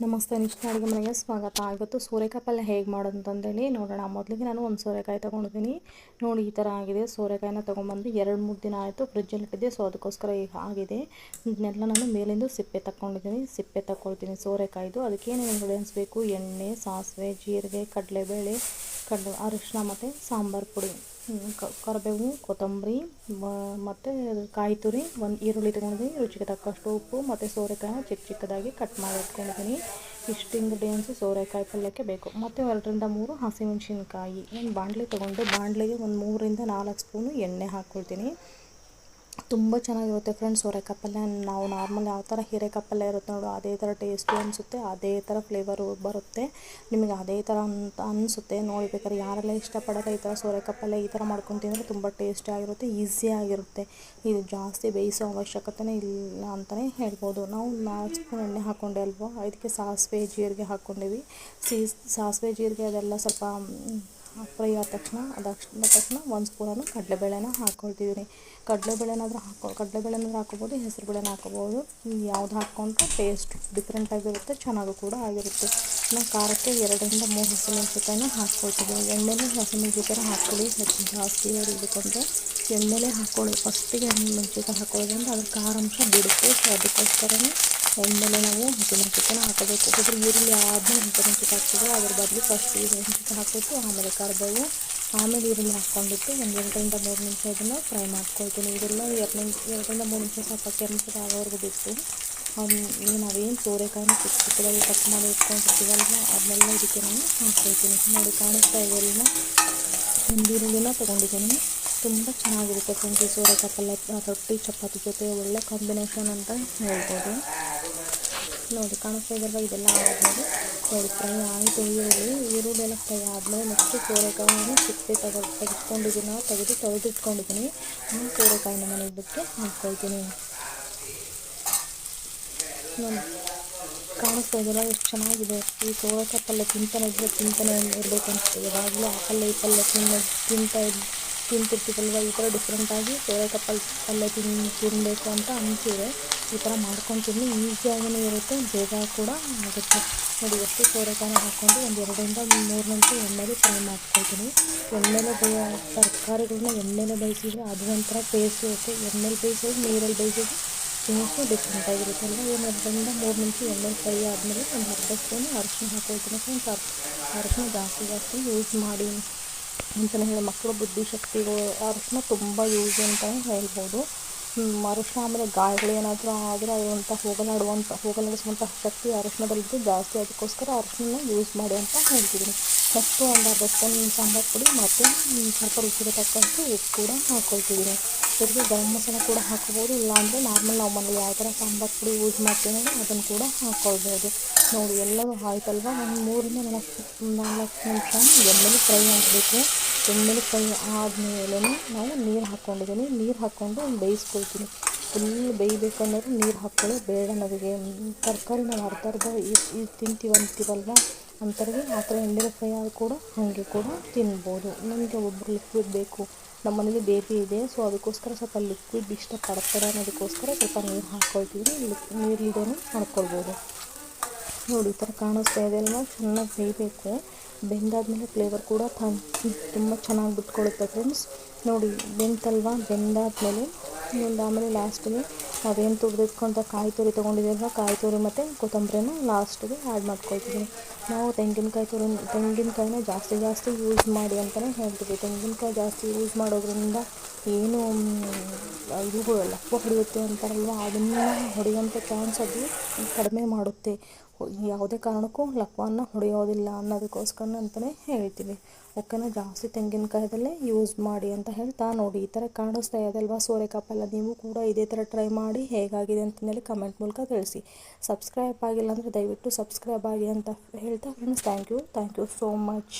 ನಮಸ್ತೆ ನಿಷ್ಠ ಅಡುಗೆ ಮನೆಗೆ ಸ್ವಾಗತ. ಇವತ್ತು ಸೋರೆಕಾಯಿ ಪಲ್ಯ ಹೇಗೆ ಮಾಡೋದು ಅಂತಂದೇಳಿ ನೋಡೋಣ. ಮೊದಲಿಗೆ ನಾನು ಒಂದು ಸೋರೆಕಾಯಿ ತೊಗೊಂಡಿದ್ದೀನಿ. ನೋಡಿ, ಈ ಥರ ಆಗಿದೆ. ಸೋರೆಕಾಯಿನ ತೊಗೊಂಬಂದು ಎರಡು ಮೂರು ದಿನ ಆಯಿತು ಫ್ರಿಜ್ಜಲ್ಲಿ ಇಟ್ಟಿದ್ದೆ. ಸೊ, ಅದಕ್ಕೋಸ್ಕರ ಈಗ ಆಗಿದೆ. ಇದನ್ನೆಲ್ಲ ನಾನು ಮೇಲಿಂದ ಸಿಪ್ಪೆ ತಗೊಂಡಿದ್ದೀನಿ ಸಿಪ್ಪೆ ತಗೊಳ್ತೀನಿ ಸೋರೆಕಾಯಿದು. ಅದಕ್ಕೇನು ಇಂಗ್ರೀಡಿಯೆಂಟ್ಸ್ ಬೇಕು? ಎಣ್ಣೆ, ಸಾಸಿವೆ, ಜೀರಿಗೆ, ಕಡಲೆಬೇಳೆ ಕಡಲೆ ಅರಿಶಿನ ಮತ್ತು ಸಾಂಬಾರು ಪುಡಿ ಕರಿಬೇವು, ಕೊತ್ತಂಬರಿ ಮತ್ತು ಕಾಯಿ ತುರಿ, ಒಂದು ಈರುಳ್ಳಿ ತೊಗೊಂಡಿದ್ದೀನಿ. ರುಚಿಗೆ ತಕ್ಕಷ್ಟು ಉಪ್ಪು ಮತ್ತು ಸೋರೆಕಾಯಿನ ಚಿಕ್ಕ ಚಿಕ್ಕದಾಗಿ ಕಟ್ ಮಾಡಿ ಇಟ್ಕೊಂಡಿದ್ದೀನಿ. ಇಷ್ಟು ಇಂಗ್ರೀಡಿಯೆಂಟ್ಸು ಸೋರೆಕಾಯಿ ಪಲ್ಯಕ್ಕೆ ಬೇಕು. ಮತ್ತು ಎರಡರಿಂದ ಮೂರು ಹಸಿಮೆಣಸಿನ್ಕಾಯಿ. ಒಂದು ಬಾಣಲೆ ತೊಗೊಂಡು ಬಾಂಡ್ಲಿಗೆ ಒಂದು ಮೂರರಿಂದ ನಾಲ್ಕು ಸ್ಪೂನು ಎಣ್ಣೆ ಹಾಕ್ಕೊಳ್ತೀನಿ. ತುಂಬ ಚೆನ್ನಾಗಿರುತ್ತೆ ಫ್ರೆಂಡ್ಸ್ ಸೋರೆಕಾಯಿ ಪಲ್ಯ ನಾವು ನಾರ್ಮಲ್ ಯಾವ ಥರ ಹೀರೆಕಾಯಿ ಪಲ್ಯ ಇರುತ್ತೆ ನೋಡು, ಅದೇ ಥರ ಟೇಸ್ಟು ಅನಿಸುತ್ತೆ, ಅದೇ ಥರ ಫ್ಲೇವರು ಬರುತ್ತೆ. ನಿಮಗೆ ಅದೇ ಥರ ಅಂತ ಅನಿಸುತ್ತೆ. ನೋಡಿ ಬೇಕಾದ್ರೆ ಯಾರೆಲ್ಲ ಇಷ್ಟಪಡೋಲ್ಲ ಈ ಥರ ಸೋರೆಕಾಯಿ ಪಲ್ಯ ಈ ಥರ ಮಾಡ್ಕೊಂಡು ತಿಂದರೆ ತುಂಬ ಟೇಸ್ಟಿಯಾಗಿರುತ್ತೆ ಈಸಿಯಾಗಿರುತ್ತೆ ಇದು ಜಾಸ್ತಿ ಬೇಯಿಸೋ ಅವಶ್ಯಕತೆನೇ ಇಲ್ಲ ಅಂತಲೇ ಹೇಳ್ಬೋದು. ನಾವು ನಾಲ್ಕು ಸ್ಪೂನ್ ಎಣ್ಣೆ ಹಾಕ್ಕೊಂಡೆ ಅಲ್ವೋ? ಇದಕ್ಕೆ ಸಾಸಿವೆ, ಜೀರಿಗೆ ಹಾಕ್ಕೊಂಡಿವಿ ಸೀಸ್, ಸಾಸಿವೆ, ಜೀರಿಗೆ ಅದೆಲ್ಲ ಸ್ವಲ್ಪ ಫ್ರೈ ಆದ ತಕ್ಷಣ ಅದಾದ ತಕ್ಷಣ ಒಂದು ಸ್ಪೂನನ್ನು ಕಡಲೆಬೇಳೆನ ಹಾಕ್ಕೊಳ್ತಿದ್ದೀನಿ ಕಡಲೆಬೇಳೆನಾದರೂ ಹಾಕೋ, ಕಡಲೆಬೇಳೆನಾದ್ರೂ ಹಾಕೋಬೋದು ಹೆಸರು ಬೇಳೆನ ಹಾಕೋಬೋದು ಯಾವ್ದು ಹಾಕ್ಕೊಂಡ್ರೆ ಟೇಸ್ಟ್ ಡಿಫ್ರೆಂಟಾಗಿರುತ್ತೆ ಚೆನ್ನಾಗೂ ಕೂಡ ಆಗಿರುತ್ತೆ. ನಾನು ಖಾರಕ್ಕೆ ಎರಡರಿಂದ ಮೂರು ಹಸಿಮೆಣಸಿಕಾಯಿನ ಹಾಕ್ಕೊಳ್ತಿದ್ದೀನಿ ಎಣ್ಣೆಲಿ ಹಸಿಮೆಣ್ಸಿನ್ಕಾಯಿನ ಹಾಕ್ಕೊಳ್ಳಿ. ಹೆಚ್ಚು ಜಾಸ್ತಿ ಹಿಡಿದುಕೊಂಡ್ರೆ ಎಣ್ಣೆಲೇ ಹಾಕ್ಕೊಳ್ಳಿ. ಫಸ್ಟಿಗೆ ಹಸಿಮೆಣ್ಸಿನ್ಕಾಯಿ ಹಾಕೊಳ್ಳೋದ್ರಿಂದ ಅದ್ರ ಖಾರ ಅಂಶ ಬಿಡುತ್ತೆ. ಸೊ ಅದಕ್ಕೋಸ್ಕರನೇ ಎಣ್ಣೆಲೆ ನಾವು ಹಸಿಮೆಣಸಿನ ಹಾಕಬೇಕು. ಒಬ್ಬೊಬ್ಬರು ಈರುಳ್ಳಿ ಆದಮೇಲೆ ಹಸಿಮೆಣ್ಸಿನ್ಕಾಯಿ ಹಾಕ್ತಿದ್ರೆ ಅದ್ರ ಬದಲು ಫಸ್ಟ್ ಮೆಣಸಿನ್ಕಾಯಿ ಹಾಕಬೇಕು ಆಮೇಲೆ ಕರಿಬೇವು, ಆಮೇಲೆ ಈರುಳ್ಳಿ ಹಾಕ್ಕೊಂಡ್ಬಿಟ್ಟು ಒಂದು ಎರಡರಿಂದ ಮೂರು ನಿಮಿಷ ಇದನ್ನು ಫ್ರೈ ಮಾಡ್ಕೊಳ್ತೀನಿ. ಇದೆಲ್ಲ ಎರಡು ನಿಮಿಷ, ಎರಡರಿಂದ ಮೂರು ನಿಮಿಷ ಸ್ವಲ್ಪ ಕೆಂಪಗೆ ಆಗೋವರೆಗೂ ಬಿಟ್ಟು ನಾವೇನು ಸೋರೆಕಾಯಿನ ಚಿಕ್ಕ ಚಿಕ್ಕದಾಗಿ ಕಟ್ ಮಾಡಿ ಇಟ್ಕೊಂಡಿರ್ತೀವಲ್ವ, ಅದನ್ನೆಲ್ಲ ಇದಕ್ಕೆ ನಾನು ಹಾಕ್ಕೊಳ್ತೀನಿ. ನೋಡಿ, ಕಾಣಿಸ್ತಾ ಇದೆಯಲ್ಲ ಒಂದು ಈರುಳ್ಳಿನ ತೊಗೊಂಡಿದ್ದೀನಿ. ತುಂಬ ಚೆನ್ನಾಗಿರುತ್ತೆ ಫ್ರೆಂಡ್ಸ್ ಸೋರೆಕಾಯಿ ಪಲ್ಯ ರೊಟ್ಟಿ, ಚಪಾತಿ ಜೊತೆ ಒಳ್ಳೆ ಕಾಂಬಿನೇಷನ್ ಅಂತ ಹೇಳ್ಬೋದು. ನೋಡಿ, ಕಾಣಿಸ್ತಾ ಇದ್ರಲ್ಲ ಇದೆಲ್ಲ ಆದಮೇಲೆ ನೋಡಿ ಫ್ರೈ ಆಯಿತು ಈರುಳ್ಳಿ ಎಲ್ಲ ಫ್ರೈ ಆದಮೇಲೆ ನೆಕ್ಸ್ಟ್ ಸೋರೆಕಾಯಿನ ಸಿಪ್ಪೆ ತೆಗೆದು, ತೆಗೆದುಕೊಂಡಿದ್ದೀನಿ. ತೆಗೆದು ತೊಳೆದಿಟ್ಕೊಂಡಿದ್ದೀನಿ. ಆ ಸೋರೆಕಾಯಿನ ನಾನು ಬಿಟ್ಟು ಹಾಕ್ಕೊಳ್ತೀನಿ ನೋಡಿ, ಕಾಣಿಸ್ತಾ ಇದೆಯಲ್ಲ, ಎಷ್ಟು ಚೆನ್ನಾಗಿದೆ. ಈ ಸೋರೆಕಾಯಿ ಪಲ್ಯ ತಿಂತಾನೆ ಇದ್ರೆ ತಿಂತಾನೆ ಇರಬೇಕು ಅನಿಸ್ತದೆ ಯಾವಾಗಲೂ ಆ ಪಲ್ಯ, ಈ ಪಲ್ಯ ತಿಂತಾ ಇದ್ದು ತಿಂತಿರ್ತೀವಲ್ವ ಈ ಥರ ಡಿಫ್ರೆಂಟಾಗಿ ಸೋರೆಕಾಯಿ ಪಲ್ ಪಲ್ಯ ತಿನ್ ತಿನ್ನಬೇಕು ಅಂತ ಅನಿಸಿದೆ ಈ ಥರ ಮಾಡ್ಕೊಂಡು ತಿನ್ನಿ ಈಸಿಯಾಗಿಯೂ ಇರುತ್ತೆ. ಬೇಗ ಕೂಡ ಆಗುತ್ತೆ. ನೋಡಿ, ಎಷ್ಟು ಸೋರೆಕಾಯಿನ ಹಾಕ್ಕೊಂಡು ಒಂದು ಎರಡರಿಂದ ಮೂರು ನಿಮಿಷ ಎಣ್ಣೆಲಿ ಫ್ರೈ ಮಾಡ್ಕೊಳ್ತೀನಿ. ಎಣ್ಣೆಲೆ ಬೇಯ ತರಕಾರಿಗಳನ್ನ ಎಣ್ಣೆಲೆ ಬೇಯಿಸಿದ್ರೆ ಅದು ಒಂಥರ ಟೇಸ್ಟ್ ಇರುತ್ತೆ. ಎಣ್ಣೆಲಿ ಬೇಯಿಸೋದು, ನೀರಲ್ಲಿ ಬೇಯಿಸೋದು ಟೇಸ್ಟು ಡಿಫ್ರೆಂಟ್ ಆಗಿರುತ್ತೆ ಅಲ್ವಾ? ಏನು ಎರಡರಿಂದ ಮೂರು ನಿಮಿಷ ಎಣ್ಣೆಲಿ ಫ್ರೈ ಆದಮೇಲೆ ಒಂದು ಅರ್ಧ ಸ್ಪೂನ್ ಅರಿಶಿನ ಹಾಕೊಳ್ತೀನಿ. ಫ್ರೆಂಡ್ಸ್ ಅರಿಶಿನ ಜಾಸ್ತಿ ಜಾಸ್ತಿ ಯೂಸ್ ಮಾಡಿ. ಅಂತಲೇ ಹೇಳಿ ಮಕ್ಕಳು ಬುದ್ಧಿಶಕ್ತಿಗೂ ಅರಿಶಿನ ತುಂಬ ಯೂಸ್ ಅಂತಲೇ ಹೇಳ್ಬೋದು. ಆಮೇಲೆ ಗಾಯಗಳು ಏನಾದರೂ ಆದರೆ ಅದರಂಥ ಹೋಗಲಾಡುವಂಥ ಹೋಗಲಾಡಿಸುವಂಥ ಶಕ್ತಿ ಅರಿಶಿನದಲ್ಲಿದ್ದು ಜಾಸ್ತಿ. ಅದಕ್ಕೋಸ್ಕರ ಅರಿಶಿನ ಯೂಸ್ ಮಾಡಿ ಅಂತ ಹೇಳ್ತಿದ್ದೀನಿ. ನೆಕ್ಸ್ಟು ಒಂದು ಅರ್ಧ ಸ್ಪೂನ್ ಸಾಂಬಾರು ಪುಡಿ ಮತ್ತು ಸ್ವಲ್ಪ ರುಚಿಗೆ ತಕ್ಕಂತೆ ಉಪ್ಪು ಕೂಡ ಹಾಕ್ಕೊಳ್ತಿದ್ದೀನಿ ಜೊತೆಗೆ ಗರಂ ಮಸಾಲ ಕೂಡ ಹಾಕ್ಬೋದು. ಇಲ್ಲಾಂದರೆ ನಾರ್ಮಲ್ ನಾವು ಮನೇಲಿ ಯಾವ ಥರ ಸಾಂಬಾರು ಪುಡಿ ಯೂಸ್ ಮಾಡ್ತೀವಿ ಅದನ್ನು ಕೂಡ ಹಾಕ್ಕೊಳ್ಬೋದು ನೋಡಿ ಎಲ್ಲವೂ ಆಯ್ತಲ್ವ? ಒಂದು ಮೂರಿಂದ ನಾಲ್ಕು ನಾಲ್ಕು ನಿಮಿಷ ಎಣ್ಣೆಲಿ ಫ್ರೈ ಆಗಬೇಕು. ಫ್ರೈ ಆದಮೇಲೆ ನಾವು ನೀರು ಹಾಕ್ಕೊಂಡಿದ್ದೀನಿ ನೀರು ಹಾಕ್ಕೊಂಡು ಬೇಯಿಸ್ಕೊಳ್ತೀನಿ. ಫುಲ್ ಬೇಯಬೇಕಂದ್ರೆ ನೀರು ಹಾಕ್ಕೊಳ್ಳಿ ಬೇಡ ನಮಗೆ. ತರಕಾರಿ ನಾವು ಅರ್ಧ ಅರ್ಧ ಇದು ತಿಂತೀವಿ ಅಂತೀವಲ್ವ? ಅಂಥವ್ರಿಗೆ ಆ ಥರ ಎಣ್ಣೆಲಿ ಫ್ರೈ ಕೂಡ ಹಾಗೆ ಕೂಡ ತಿನ್ಬೋದು. ನಮಗೆ ಒಬ್ಬರು ಲಿಕ್ವಿಡ್ ಬೇಕು. ನಮ್ಮ ಮನೇಲಿ ಬೇಬಿ ಇದೆ. ಸೊ ಅದಕ್ಕೋಸ್ಕರ ಸ್ವಲ್ಪ ಲಿಕ್ವಿಡ್ ಇಷ್ಟಪಡ್ತಾರೆ ಅನ್ನೋದಕ್ಕೋಸ್ಕರ ಸ್ವಲ್ಪ ನೀರು ಹಾಕ್ಕೊಳ್ತೀವಿ ನೀರಿಲ್ದೇ ಮಾಡ್ಕೊಳ್ಬೋದು. ನೋಡಿ ಈ ಥರ ಕಾಣಿಸ್ತಾ ಇದೆ ಅಲ್ವಾ? ಚೆನ್ನಾಗಿ ಬೇಯಬೇಕು. ಬೆಂದಾದ್ಮೇಲೆ ಫ್ಲೇವರ್ ಕೂಡ ತುಂಬ ಚೆನ್ನಾಗಿ ಬಿಟ್ಕೊಳ್ಳುತ್ತೆ ಫ್ರೆಂಡ್ಸ್ ನೋಡಿ, ಬೆಂತಲ್ವಾ? ಬೆಂದಾದ್ಮೇಲೆ ಒಂದು ಆಮೇಲೆ ಲಾಸ್ಟಿಗೆ ನಾವೇನು ತುರಿದಿಟ್ಕೊಂತ ಕಾಯಿ ತುರಿ ತೊಗೊಂಡಿದ್ದೀವಲ್ವ? ಕಾಯಿ ತುರಿ ಮತ್ತು ಕೊತ್ತಂಬರಿನ ಲಾಸ್ಟಿಗೆ ಆ್ಯಡ್ ಮಾಡ್ಕೊಳ್ತೀವಿ ನಾವು ತೆಂಗಿನಕಾಯಿ ತುರಿ, ತೆಂಗಿನಕಾಯಿನ ಜಾಸ್ತಿ ಜಾಸ್ತಿ ಯೂಸ್ ಮಾಡಿ ಅಂತಲೇ ಹೇಳ್ತೀವಿ. ತೆಂಗಿನಕಾಯಿ ಜಾಸ್ತಿ ಯೂಸ್ ಮಾಡೋದ್ರಿಂದ ಏನು ಇದು ಲಪ್ಪ ಹೊಡೆಯುತ್ತೆ ಅಂತಾರಲ್ವ? ಅದನ್ನು ಹೊಡೆಯುವಂಥ ಚಾನ್ಸ್ ಅದು ಕಡಿಮೆ ಮಾಡುತ್ತೆ. ಯಾವುದೇ ಕಾರಣಕ್ಕೂ ಲಪ್ಪವನ್ನು ಹೊಡೆಯೋದಿಲ್ಲ ಅನ್ನೋದಕ್ಕೋಸ್ಕರ ಅಂತಲೇ ಹೇಳ್ತೀವಿ. ಓಕೆನಾ ಜಾಸ್ತಿ ತೆಂಗಿನಕಾಯದಲ್ಲೇ ಯೂಸ್ ಮಾಡಿ ಅಂತ ಹೇಳ್ತಾ ನೋಡಿ. ಈ ಥರ ಕಾಣಿಸ್ತಾ ಇದೆಯಲ್ವಾ ಸೋರೆಕಾಪಲ್ಲ ನೀವು ಕೂಡ ಇದೇ ಥರ ಟ್ರೈ ಮಾಡಿ ಹೇಗಾಗಿದೆ ಅಂತಂದೇಳಿ ಕಮೆಂಟ್ ಮೂಲಕ ತಿಳಿಸಿ. ಸಬ್ಸ್ಕ್ರೈಬ್ ಆಗಿಲ್ಲ ಅಂದರೆ ದಯವಿಟ್ಟು ಸಬ್ಸ್ಕ್ರೈಬ್ ಆಗಿ ಅಂತ ಹೇಳ್ತಾ friends thank you thank you so much